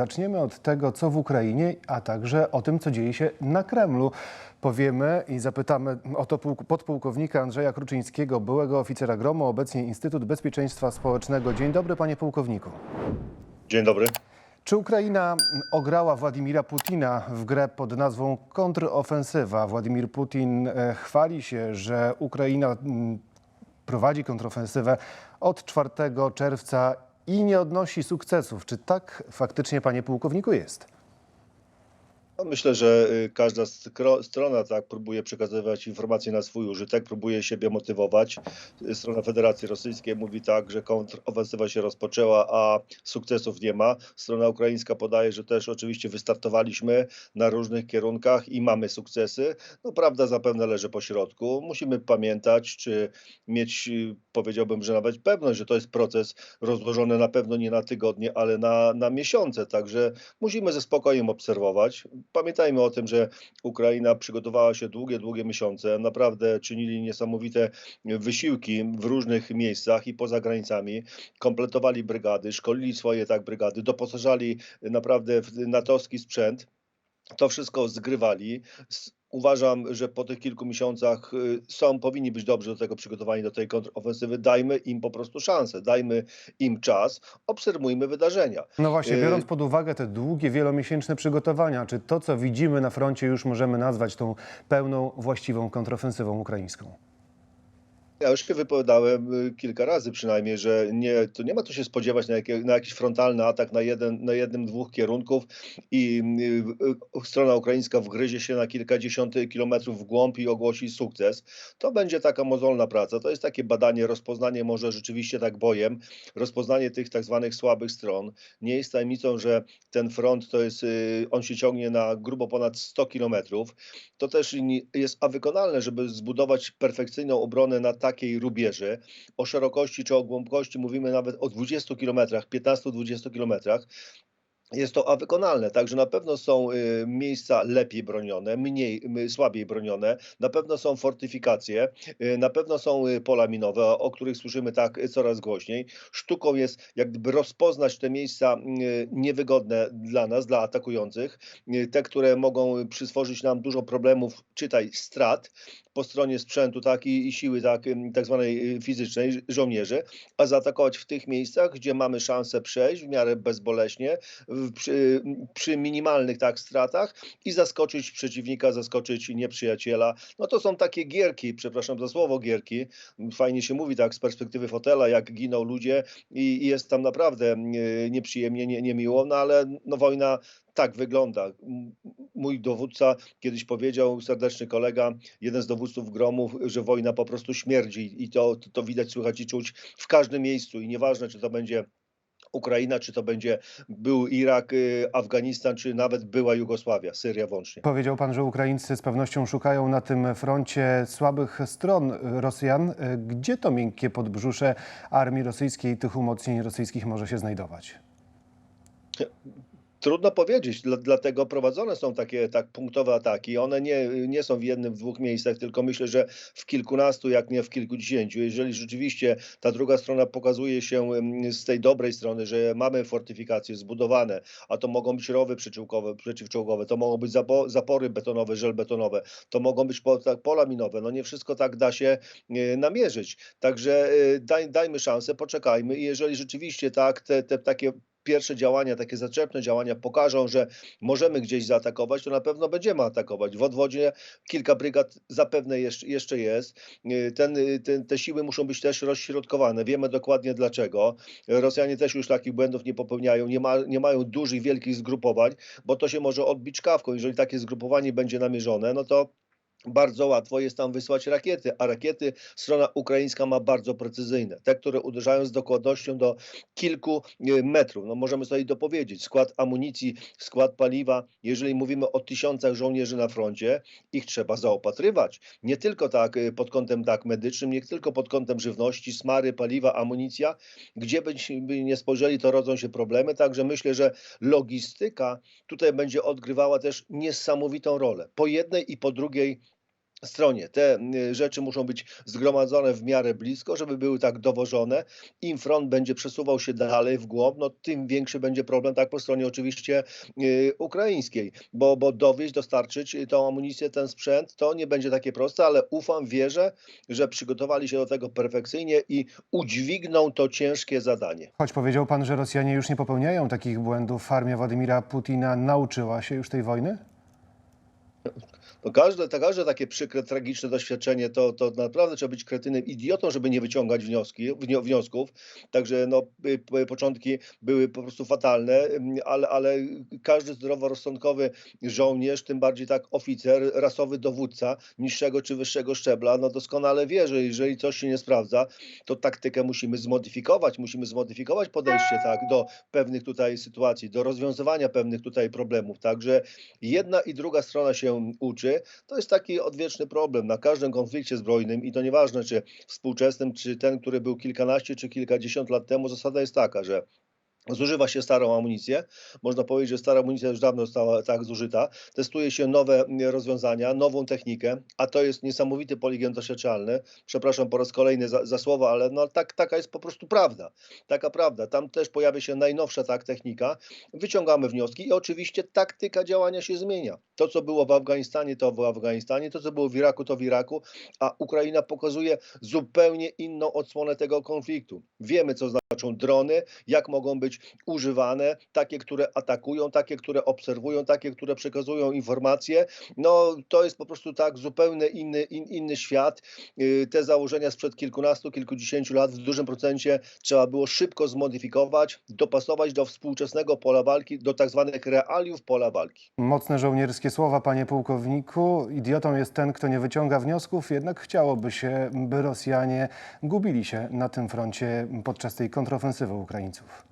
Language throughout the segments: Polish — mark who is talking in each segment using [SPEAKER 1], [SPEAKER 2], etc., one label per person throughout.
[SPEAKER 1] Zaczniemy od tego, co w Ukrainie, a także o tym, co dzieje się na Kremlu. Powiemy i zapytamy o to pułk- podpułkownika Andrzeja Kruczyńskiego, byłego oficera gromu, obecnie Instytut Bezpieczeństwa Społecznego. Dzień dobry, panie pułkowniku.
[SPEAKER 2] Dzień dobry.
[SPEAKER 1] Czy Ukraina ograła Władimira Putina w grę pod nazwą kontrofensywa? Władimir Putin e, chwali się, że Ukraina mm, prowadzi kontrofensywę od 4 czerwca i nie odnosi sukcesów. Czy tak faktycznie, panie pułkowniku, jest?
[SPEAKER 2] No myślę, że y, każda strona tak próbuje przekazywać informacje na swój użytek, próbuje siebie motywować. Strona Federacji Rosyjskiej mówi tak, że kontrofensywa się rozpoczęła, a sukcesów nie ma. Strona ukraińska podaje, że też oczywiście wystartowaliśmy na różnych kierunkach i mamy sukcesy. No prawda zapewne leży po środku. Musimy pamiętać, czy mieć, y, powiedziałbym, że nawet pewność, że to jest proces rozłożony na pewno nie na tygodnie, ale na, na miesiące. Także musimy ze spokojem obserwować. Pamiętajmy o tym, że Ukraina przygotowała się długie, długie miesiące. Naprawdę czynili niesamowite wysiłki w różnych miejscach i poza granicami. Kompletowali brygady, szkolili swoje tak brygady, doposażali naprawdę w natowski sprzęt. To wszystko zgrywali. Uważam, że po tych kilku miesiącach y, są, powinni być dobrze do tego przygotowani, do tej kontrofensywy. Dajmy im po prostu szansę, dajmy im czas, obserwujmy wydarzenia.
[SPEAKER 1] No właśnie,
[SPEAKER 2] Y,
[SPEAKER 1] biorąc pod uwagę te długie, wielomiesięczne przygotowania, czy to, co widzimy na froncie, już możemy nazwać tą pełną, właściwą kontrofensywą ukraińską?
[SPEAKER 2] Ja już się wypowiadałem y, kilka razy przynajmniej, że nie, to nie ma tu się spodziewać na, jakie, na jakiś frontalny atak na, jeden, na jednym, dwóch kierunków i y, y, strona ukraińska wgryzie się na kilkadziesiąt kilometrów w głąb i ogłosi sukces. To będzie taka mozolna praca. To jest takie badanie, rozpoznanie może rzeczywiście tak bojem, rozpoznanie tych tak zwanych słabych stron. Nie jest tajemnicą, że ten front to jest, y, on się ciągnie na grubo ponad 100 kilometrów. To też jest a wykonalne, żeby zbudować perfekcyjną obronę na takiej rubieży. O szerokości czy o głębokości mówimy nawet o 20 kilometrach, 15-20 kilometrach. Jest to wykonalne, także na pewno są y, miejsca lepiej bronione, mniej, słabiej bronione, na pewno są fortyfikacje, y, na pewno są y, pola minowe, o, których słyszymy tak coraz głośniej. Sztuką jest jak gdyby rozpoznać te miejsca niewygodne dla nas, dla atakujących, te, które mogą przysporzyć nam dużo problemów, czytaj strat po stronie sprzętu tak, i, i siły tak, tak zwanej fizycznej żo- żołnierzy, a zaatakować w tych miejscach, gdzie mamy szansę przejść w miarę bezboleśnie, przy, przy minimalnych tak stratach i zaskoczyć przeciwnika, zaskoczyć nieprzyjaciela. No to są takie gierki, przepraszam za słowo gierki. Fajnie się mówi tak z perspektywy fotela, jak giną ludzie i, i jest tam naprawdę e, nieprzyjemnie, nie, niemiło, no ale no wojna tak wygląda. Mój dowódca kiedyś powiedział, serdeczny kolega, jeden z dowódców gromów, że wojna po prostu śmierdzi i to, to, to widać, słychać i czuć w każdym miejscu i nieważne, czy to będzie Ukraina, czy to będzie był Irak, y, Afganistan, czy nawet była Jugosławia, Syria włącznie.
[SPEAKER 1] Powiedział pan, że Ukraińcy z pewnością szukają na tym froncie słabych stron Rosjan. Gdzie to miękkie podbrzusze armii rosyjskiej, tych umocnień rosyjskich może się znajdować?
[SPEAKER 2] Trudno powiedzieć, dla, dlatego prowadzone są takie tak punktowe ataki. One nie, nie są w jednym, w dwóch miejscach, tylko myślę, że w kilkunastu, jak nie w kilkudziesięciu. Jeżeli rzeczywiście ta druga strona pokazuje się em, z tej dobrej strony, że mamy fortyfikacje zbudowane, a to mogą być rowy przeciwczołgowe, to mogą być zapo, zapory betonowe, żelbetonowe, to mogą być tak, pola minowe. No nie wszystko tak da się e, namierzyć. Także e, daj, dajmy szansę, poczekajmy i jeżeli rzeczywiście tak te, te takie pierwsze działania, takie zaczepne działania pokażą, że możemy gdzieś zaatakować, to na pewno będziemy atakować. W odwodzie kilka brygad zapewne jeszcze, jest. Y, Ten, y, ten, te siły muszą być też rozśrodkowane. Wiemy dokładnie dlaczego. Rosjanie też już takich błędów nie popełniają, nie, ma, nie mają dużych, wielkich zgrupowań, bo to się może odbić kawką. Jeżeli takie zgrupowanie będzie namierzone, no to bardzo łatwo jest tam wysłać rakiety, a rakiety strona ukraińska ma bardzo precyzyjne, te, które uderzają z dokładnością do kilku e, metrów. No możemy sobie dopowiedzieć, skład amunicji, skład paliwa, jeżeli mówimy o tysiącach żołnierzy na froncie, ich trzeba zaopatrywać. Nie tylko tak e, pod kątem tak medycznym, nie tylko pod kątem żywności, smary, paliwa, amunicja. Gdzie byśmy by nie spojrzeli, to rodzą się problemy, także myślę, że logistyka tutaj będzie odgrywała też niesamowitą rolę. Po jednej i po drugiej stronie. Te y, rzeczy muszą być zgromadzone w miarę blisko, żeby były tak dowożone. Im front będzie przesuwał się dalej w głąb, no tym większy będzie problem tak po stronie oczywiście y, ukraińskiej, bo, bo dowieźć, dostarczyć tą amunicję, ten sprzęt, to nie będzie takie proste, ale ufam, wierzę, że przygotowali się do tego perfekcyjnie i udźwigną to ciężkie zadanie.
[SPEAKER 1] Choć powiedział pan, że Rosjanie już nie popełniają takich błędów, armia Władimira Putina nauczyła się już tej wojny?
[SPEAKER 2] No każde, to każde takie przykre, tragiczne doświadczenie, to, to naprawdę trzeba być kretynem, idiotą, żeby nie wyciągać wnioski, wnio- wniosków. Także no, y, początki były po prostu fatalne, ale, ale każdy zdroworozsądkowy żołnierz, tym bardziej tak oficer, rasowy dowódca niższego czy wyższego szczebla, no doskonale wie, że jeżeli coś się nie sprawdza, to taktykę musimy zmodyfikować, musimy zmodyfikować podejście tak do pewnych tutaj sytuacji, do rozwiązywania pewnych tutaj problemów. Także jedna i druga strona się uczy. To jest taki odwieczny problem na każdym konflikcie zbrojnym i to nieważne, czy współczesnym, czy ten, który był kilkanaście czy kilkadziesiąt lat temu. Zasada jest taka, że Zużywa się starą amunicję. Można powiedzieć, że stara amunicja już dawno została tak zużyta. Testuje się nowe rozwiązania, nową technikę, a to jest niesamowity poligon doświadczalny. Przepraszam po raz kolejny za, za słowa, ale no, tak, taka jest po prostu prawda. Taka prawda. Tam też pojawia się najnowsza tak technika. Wyciągamy wnioski i oczywiście taktyka działania się zmienia. To, co było w Afganistanie, to w Afganistanie, to, co było w Iraku, to w Iraku, a Ukraina pokazuje zupełnie inną odsłonę tego konfliktu. Wiemy, co znaczą drony, jak mogą być używane, takie, które atakują, takie, które obserwują, takie, które przekazują informacje. No to jest po prostu tak zupełnie inny, in, inny świat. Yy, Te założenia sprzed kilkunastu, kilkudziesięciu lat w dużym procencie trzeba było szybko zmodyfikować, dopasować do współczesnego pola walki, do tak zwanych realiów pola walki.
[SPEAKER 1] Mocne żołnierskie słowa, panie pułkowniku. Idiotą jest ten, kto nie wyciąga wniosków, jednak chciałoby się, by Rosjanie gubili się na tym froncie podczas tej kontrofensywy Ukraińców.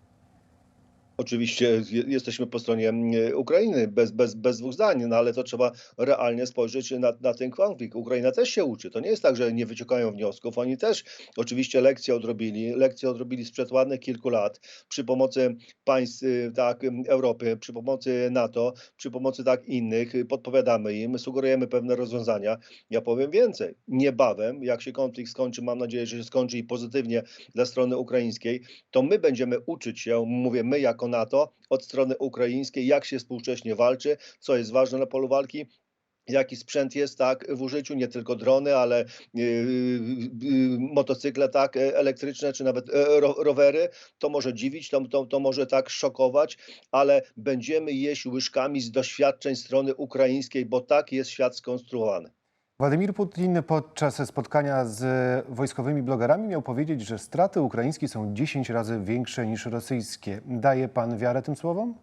[SPEAKER 2] Oczywiście je- jesteśmy po stronie mm, Ukrainy, bez, bez, bez dwóch zdań, no ale to trzeba realnie spojrzeć na, na ten konflikt. Ukraina też się uczy. To nie jest tak, że nie wyciągają wniosków. Oni też oczywiście lekcje odrobili. Lekcje odrobili sprzed ładnych kilku lat przy pomocy państw y, tak, ym, Europy, przy pomocy NATO, przy pomocy tak innych. Podpowiadamy im, sugerujemy pewne rozwiązania. Ja powiem więcej. Niebawem, jak się konflikt skończy, mam nadzieję, że się skończy i pozytywnie dla strony ukraińskiej, to my będziemy uczyć się, mówię my jako NATO, od strony ukraińskiej, jak się współcześnie walczy, co jest ważne na polu walki, jaki sprzęt jest tak w użyciu, nie tylko drony, ale yy, yy, motocykle tak e, elektryczne, czy nawet e, ro, rowery. To może dziwić, to, to, to może tak szokować, ale będziemy jeść łyżkami z doświadczeń strony ukraińskiej, bo tak jest świat skonstruowany.
[SPEAKER 1] Władimir Putin podczas spotkania z wojskowymi blogerami miał powiedzieć, że straty ukraińskie są 10 razy większe niż rosyjskie. Daje pan wiarę tym słowom?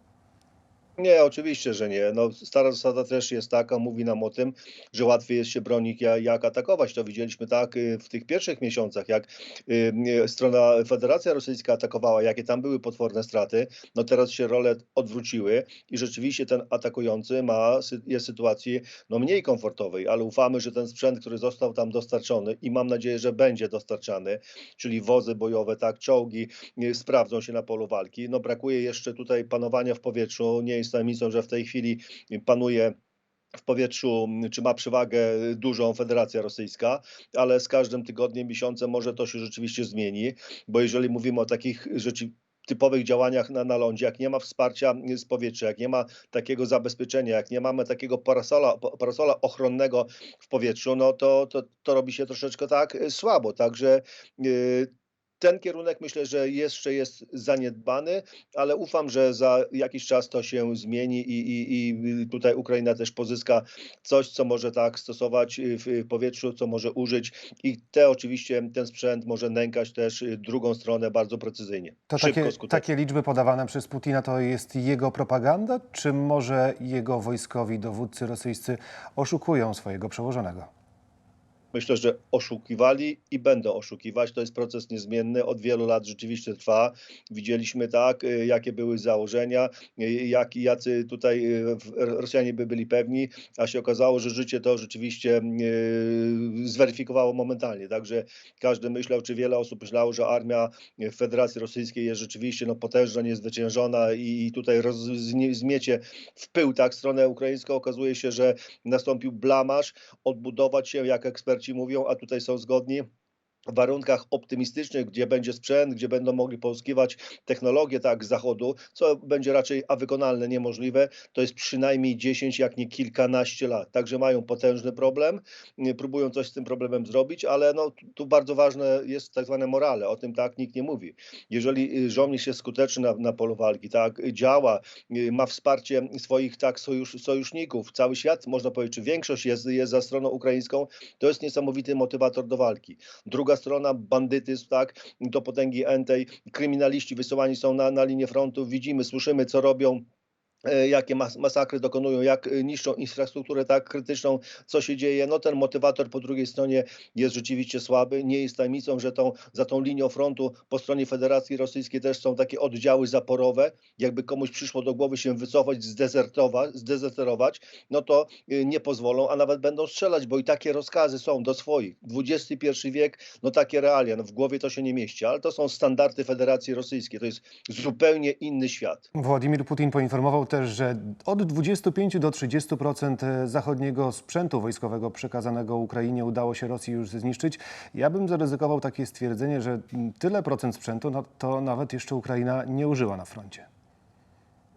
[SPEAKER 2] Nie, oczywiście, że nie. No, stara zasada też jest taka, mówi nam o tym, że łatwiej jest się bronić, jak, atakować. To widzieliśmy tak y, w tych pierwszych miesiącach, jak y, y, strona Federacja Rosyjska atakowała, jakie tam były potworne straty. No teraz się role odwróciły i rzeczywiście ten atakujący ma, jest w sytuacji no, mniej komfortowej, ale ufamy, że ten sprzęt, który został tam dostarczony i mam nadzieję, że będzie dostarczany, czyli wozy bojowe, tak, czołgi, sprawdzą się na polu walki. No brakuje jeszcze tutaj panowania w powietrzu. Nie jest tajemnicą, że w tej chwili panuje w powietrzu, czy ma przewagę dużą Federacja Rosyjska, ale z każdym tygodniem, miesiącem może to się rzeczywiście zmieni, bo jeżeli mówimy o takich typowych działaniach na, na lądzie, jak nie ma wsparcia z powietrza, jak nie ma takiego zabezpieczenia, jak nie mamy takiego parasola, pa- parasola ochronnego w powietrzu, no to, to, to robi się troszeczkę tak słabo. Także y, ten kierunek myślę, że jeszcze jest zaniedbany, ale ufam, że za jakiś czas to się zmieni i, i, i tutaj Ukraina też pozyska coś, co może tak stosować w powietrzu, co może użyć i te oczywiście ten sprzęt może nękać też drugą stronę bardzo precyzyjnie.
[SPEAKER 1] To
[SPEAKER 2] Szybko,
[SPEAKER 1] takie,
[SPEAKER 2] skutecznie.
[SPEAKER 1] takie liczby podawane przez Putina to jest jego propaganda, czy może jego wojskowi dowódcy rosyjscy oszukują swojego przełożonego?
[SPEAKER 2] Myślę, że oszukiwali i będą oszukiwać. To jest proces niezmienny, od wielu lat rzeczywiście trwa. Widzieliśmy tak, y, jakie były założenia, y, jak, jacy tutaj y, Rosjanie by byli pewni, a się okazało, że życie to rzeczywiście zweryfikowało momentalnie. Także każdy myślał, czy wiele osób myślało, że armia Federacji Rosyjskiej jest rzeczywiście no, potężna, niezwyciężona i, tutaj roz, zmiecie w pył tak stronę ukraińską. Okazuje się, że nastąpił blamaż, odbudować się, jak eksperci mówią, a tutaj są zgodni. Warunkach optymistycznych, gdzie będzie sprzęt, gdzie będą mogli pozyskiwać technologię tak z zachodu, co będzie raczej a wykonalne, niemożliwe, to jest przynajmniej 10, jak nie kilkanaście lat. Także mają potężny problem, próbują coś z tym problemem zrobić, ale no, tu- bardzo ważne jest tak zwane morale, o tym tak nikt nie mówi. Jeżeli y, żołnierz jest skuteczny na, na polu walki, tak, działa, y, ma wsparcie swoich tak sojusz, sojuszników, cały świat, można powiedzieć, czy większość jest, jest za stroną ukraińską, to jest niesamowity motywator do walki. Druga strona, bandytyzm, tak, do potęgi entej, kryminaliści wysyłani są na, na linię frontu, widzimy, słyszymy, co robią, jakie mas masakry dokonują, jak e, niszczą infrastrukturę tak krytyczną, co się dzieje. No ten motywator po drugiej stronie jest rzeczywiście słaby. Nie jest tajemnicą, że tą, za tą linią frontu po stronie Federacji Rosyjskiej też są takie oddziały zaporowe. Jakby komuś przyszło do głowy się wycofać, zdezertować, zdezerterować, no to y, nie pozwolą, a nawet będą strzelać, bo i takie rozkazy są do swoich. XXI wiek, no takie realia, no w głowie to się nie mieści, ale to są standardy Federacji Rosyjskiej. To jest zupełnie inny świat.
[SPEAKER 1] Władimir Putin poinformował też, że od 25 do 30% zachodniego sprzętu wojskowego przekazanego Ukrainie udało się Rosji już zniszczyć. Ja bym zaryzykował takie stwierdzenie, że tyle procent sprzętu no, to nawet jeszcze Ukraina nie użyła na froncie.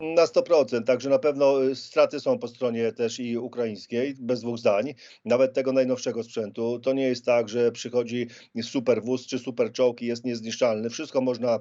[SPEAKER 2] Na 100%, także na pewno y, straty są po stronie też i ukraińskiej, bez dwóch zdań, nawet tego najnowszego sprzętu. To nie jest tak, że przychodzi super wóz czy super czołg i jest niezniszczalny. Wszystko można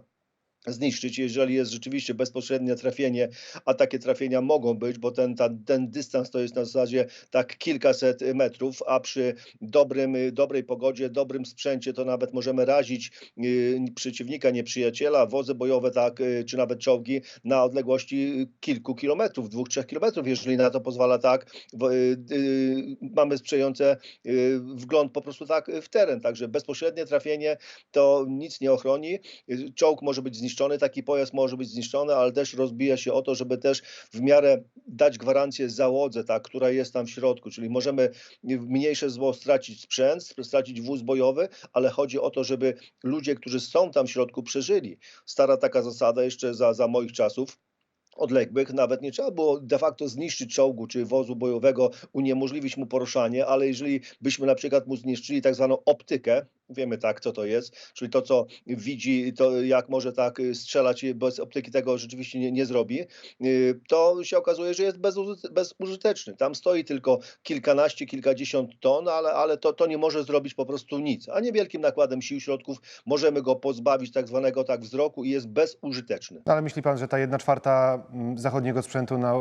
[SPEAKER 2] zniszczyć, jeżeli jest rzeczywiście bezpośrednie trafienie, a takie trafienia mogą być, bo ten, ta, ten dystans to jest na zasadzie tak kilkaset metrów, a przy dobrym, dobrej pogodzie, dobrym sprzęcie to nawet możemy razić y, przeciwnika, nieprzyjaciela, wozy bojowe tak, y, czy nawet czołgi na odległości kilku kilometrów, dwóch, trzech kilometrów, jeżeli na to pozwala tak, y, y, mamy sprzyjające y, wgląd po prostu tak w teren, także bezpośrednie trafienie to nic nie ochroni, Y, czołg może być zniszczony, taki pojazd może być zniszczony, ale też rozbija się o to, żeby też w miarę dać gwarancję załodze, tak, która jest tam w środku, czyli możemy w mniejsze zło stracić sprzęt, stracić wóz bojowy, ale chodzi o to, żeby ludzie, którzy są tam w środku przeżyli. Stara taka zasada jeszcze za, za moich czasów, odległych, nawet nie trzeba było de facto zniszczyć czołgu czy wozu bojowego, uniemożliwić mu poruszanie, ale jeżeli byśmy na przykład mu zniszczyli tak zwaną optykę, wiemy tak, co to jest, czyli to, co widzi, to jak może tak y, strzelać, y, bez optyki tego rzeczywiście nie, nie zrobi, y, to się okazuje, że jest bezużyte- bezużyteczny. Tam stoi tylko kilkanaście, kilkadziesiąt ton, ale, ale to, to nie może zrobić po prostu nic. A niewielkim nakładem sił, środków możemy go pozbawić tak zwanego tak wzroku i jest bezużyteczny.
[SPEAKER 1] No, ale myśli pan, że ta jedna czwarta mm, zachodniego sprzętu na,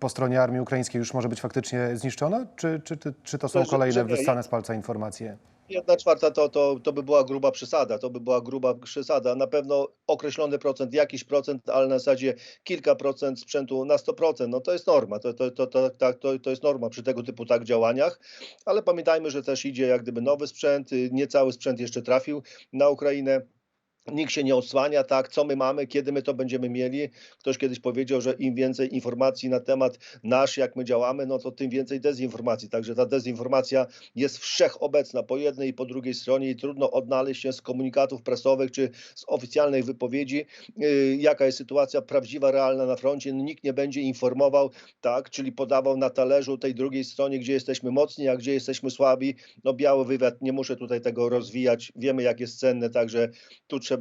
[SPEAKER 1] po stronie armii ukraińskiej już może być faktycznie zniszczona? Czy, czy, czy, to są kolejne wyssane z palca informacje?
[SPEAKER 2] Jedna czwarta to, to, to by była gruba przesada, to by była gruba przesada. Na pewno określony procent, jakiś procent, ale na zasadzie kilka procent sprzętu na 100%. No to jest norma, to, to, to, to, tak, to, to jest norma przy tego typu tak działaniach, ale pamiętajmy, że też idzie jak gdyby nowy sprzęt, y, nie cały sprzęt jeszcze trafił na Ukrainę. Nikt się nie odsłania, tak, co my mamy, kiedy my to będziemy mieli. Ktoś kiedyś powiedział, że im więcej informacji na temat nasz, jak my działamy, no to tym więcej dezinformacji. Także ta dezinformacja jest wszechobecna po jednej i po drugiej stronie i trudno odnaleźć się z komunikatów prasowych czy z oficjalnych wypowiedzi, yy, jaka jest sytuacja prawdziwa, realna na froncie. No, nikt nie będzie informował, tak, czyli podawał na talerzu tej drugiej stronie, gdzie jesteśmy mocni, a gdzie jesteśmy słabi. No biały wywiad, nie muszę tutaj tego rozwijać. Wiemy, jak jest cenne, także tu trzeba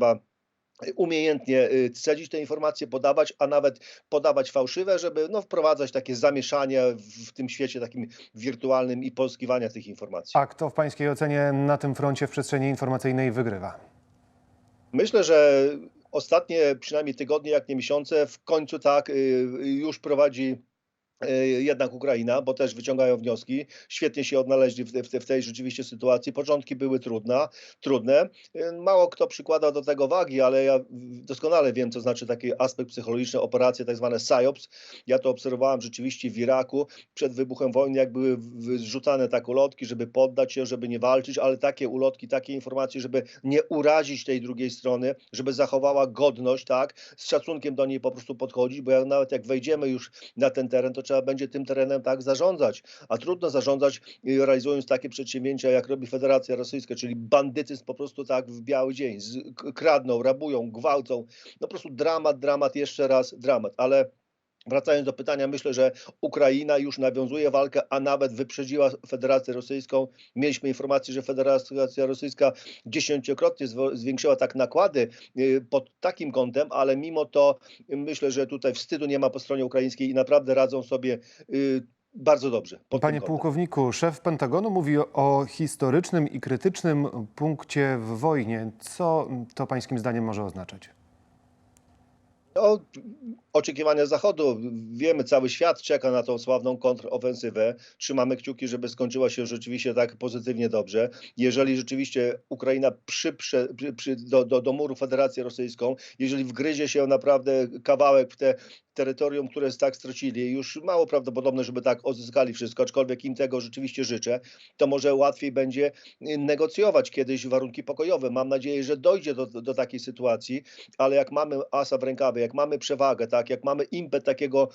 [SPEAKER 2] umiejętnie y, cedzić te informacje, podawać, a nawet podawać fałszywe, żeby no, wprowadzać takie zamieszanie w, tym świecie takim wirtualnym i pozyskiwania tych informacji.
[SPEAKER 1] A kto w pańskiej ocenie na tym froncie w przestrzeni informacyjnej wygrywa?
[SPEAKER 2] Myślę, że ostatnie przynajmniej tygodnie, jak nie miesiące, w końcu tak y, już prowadzi jednak Ukraina, bo też wyciągają wnioski. Świetnie się odnaleźli w, te, w, te, w tej rzeczywiście sytuacji. Początki były trudne. E, Mało kto przykłada do tego wagi, ale ja doskonale wiem, co znaczy taki aspekt psychologiczny, operacje tak zwane PSYOPS. Ja to obserwowałem rzeczywiście w Iraku przed wybuchem wojny, jak były wrzucane tak ulotki, żeby poddać się, żeby nie walczyć, ale takie ulotki, takie informacje, żeby nie urazić tej drugiej strony, żeby zachowała godność, tak, z szacunkiem do niej po prostu podchodzić, bo jak, nawet jak wejdziemy już na ten teren, to trzeba będzie tym terenem tak zarządzać, a trudno zarządzać y, realizując takie przedsięwzięcia, jak robi Federacja Rosyjska, czyli bandytyzm po prostu tak w biały dzień, kradną, rabują, gwałcą, no po prostu dramat, dramat, jeszcze raz dramat, ale Wracając do pytania, myślę, że Ukraina już nawiązuje walkę, a nawet wyprzedziła Federację Rosyjską. Mieliśmy informację, że Federacja Rosyjska dziesięciokrotnie zwiększyła tak nakłady y, pod takim kątem, ale mimo to y, myślę, że tutaj wstydu nie ma po stronie ukraińskiej i naprawdę radzą sobie y, bardzo dobrze.
[SPEAKER 1] Panie pułkowniku, szef Pentagonu mówi o historycznym i krytycznym punkcie w wojnie. Co to pańskim zdaniem może oznaczać?
[SPEAKER 2] No, oczekiwania Zachodu. Wiemy, cały świat czeka na tą sławną kontrofensywę. Trzymamy kciuki, żeby skończyła się rzeczywiście tak pozytywnie dobrze. Jeżeli rzeczywiście Ukraina przyprze przy, przy, do, do, do muru Federację Rosyjską, jeżeli wgryzie się naprawdę kawałek w te terytorium, które tak stracili, już mało prawdopodobne, żeby tak odzyskali wszystko, aczkolwiek im tego rzeczywiście życzę, to może łatwiej będzie y, negocjować kiedyś warunki pokojowe. Mam nadzieję, że dojdzie do, do takiej sytuacji, ale jak mamy asa w rękawie, jak mamy przewagę, tak, jak mamy impet takiego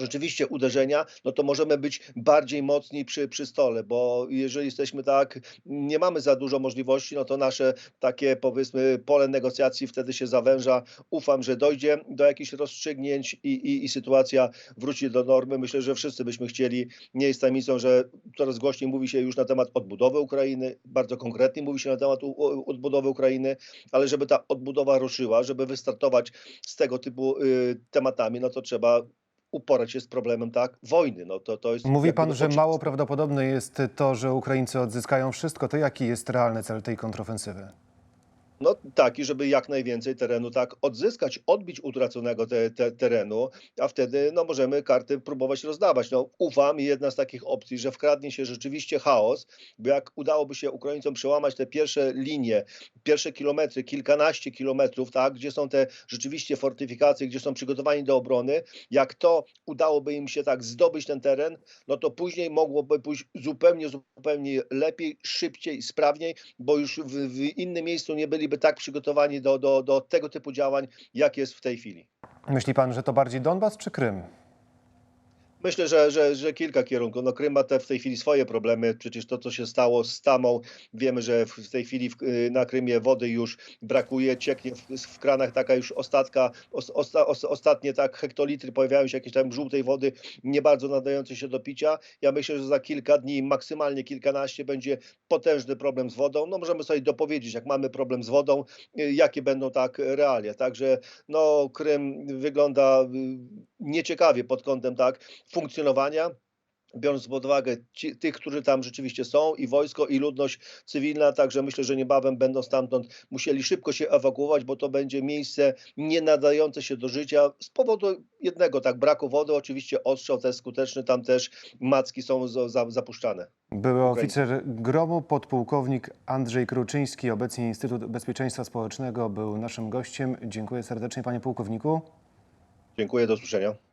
[SPEAKER 2] rzeczywiście uderzenia, no to możemy być bardziej mocni przy, przy stole, bo jeżeli jesteśmy tak, nie mamy za dużo możliwości, no to nasze takie powiedzmy pole negocjacji wtedy się zawęża. Ufam, że dojdzie do jakichś rozstrzygnięć i, i, i sytuacja wróci do normy. Myślę, że wszyscy byśmy chcieli, nie jest tajemnicą, że coraz głośniej mówi się już na temat odbudowy Ukrainy, bardzo konkretnie mówi się na temat odbudowy Ukrainy, ale żeby ta odbudowa ruszyła, żeby wystartować z tego typu y, tematami, no to trzeba uporać się z problemem tak wojny. No to, to jest
[SPEAKER 1] Mówi pan, że mało prawdopodobne jest to, że Ukraińcy odzyskają wszystko. To jaki jest realny cel tej kontrofensywy?
[SPEAKER 2] No taki, żeby jak najwięcej terenu tak odzyskać, odbić utraconego te, te, terenu, a wtedy no, możemy karty próbować rozdawać. No, ufam jedna z takich opcji, że wkradnie się rzeczywiście chaos, bo jak udałoby się Ukraińcom przełamać te pierwsze linie, pierwsze kilometry, kilkanaście kilometrów, tak, gdzie są te rzeczywiście fortyfikacje, gdzie są przygotowani do obrony, jak to udałoby im się tak zdobyć ten teren, no to później mogłoby pójść zupełnie, zupełnie lepiej, szybciej, sprawniej, bo już w, w innym miejscu nie byliby tak przygotowani do, do, do tego typu działań, jak jest w tej chwili.
[SPEAKER 1] Myśli pan, że to bardziej Donbas czy Krym?
[SPEAKER 2] Myślę, że, że, że kilka kierunków. No Krym ma te w tej chwili swoje problemy. Przecież to, co się stało z Tamą, wiemy, że w tej chwili w, y, na Krymie wody już brakuje, cieknie w, w kranach taka już ostatka, os, osta, os, ostatnie tak hektolitry, pojawiają się jakieś tam żółtej wody, nie bardzo nadającej się do picia. Ja myślę, że za kilka dni, maksymalnie kilkanaście, będzie potężny problem z wodą. No możemy sobie dopowiedzieć, jak mamy problem z wodą, y, jakie będą tak realia. Także no Krym wygląda y, nieciekawie pod kątem tak funkcjonowania, biorąc pod uwagę ci, tych, którzy tam rzeczywiście są, i wojsko, i ludność cywilna, także myślę, że niebawem będą stamtąd musieli szybko się ewakuować, bo to będzie miejsce nie nadające się do życia z powodu jednego, tak, braku wody, oczywiście ostrzał też skuteczny, tam też macki są za, za, zapuszczane.
[SPEAKER 1] Były oficer gromu, podpułkownik Andrzej Kruczyński, obecnie Instytut Bezpieczeństwa Społecznego, był naszym gościem. Dziękuję serdecznie, panie pułkowniku.
[SPEAKER 2] Dziękuję, do usłyszenia.